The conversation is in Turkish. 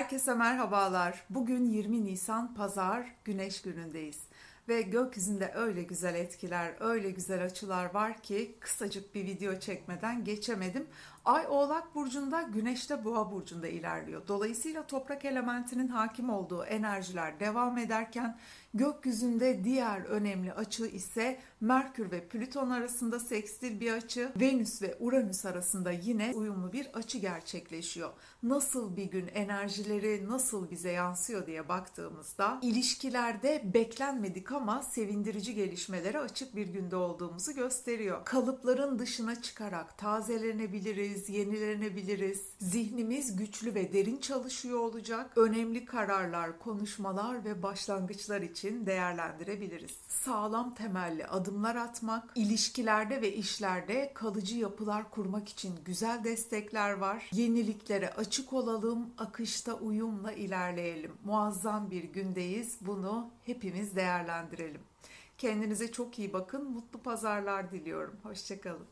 Herkese merhabalar. Bugün 20 Nisan Pazar Güneş günündeyiz. Ve gökyüzünde öyle güzel etkiler, öyle güzel açılar var ki kısacık bir video çekmeden geçemedim. Ay Oğlak Burcu'nda, Güneş de Boğa Burcu'nda ilerliyor. Dolayısıyla toprak elementinin hakim olduğu enerjiler devam ederken gökyüzünde diğer önemli açı ise Merkür ve Plüton arasında sekstil bir açı, Venüs ve Uranüs arasında yine uyumlu bir açı gerçekleşiyor. Nasıl bir gün enerjileri nasıl bize yansıyor diye baktığımızda ilişkilerde beklenmedik ama sevindirici gelişmelere açık bir günde olduğumuzu gösteriyor. Kalıpların dışına çıkarak tazelenebiliriz, yenilenebiliriz. Zihnimiz güçlü ve derin çalışıyor olacak. Önemli kararlar, konuşmalar ve başlangıçlar için değerlendirebiliriz. Sağlam temelli adımlar atmak, ilişkilerde ve işlerde kalıcı yapılar kurmak için güzel destekler var. Yeniliklere açık olalım, akışta uyumla ilerleyelim. Muazzam bir gündeyiz. Bunu hepimiz değerlendirelim. Kendinize çok iyi bakın. Mutlu pazarlar diliyorum. Hoşçakalın.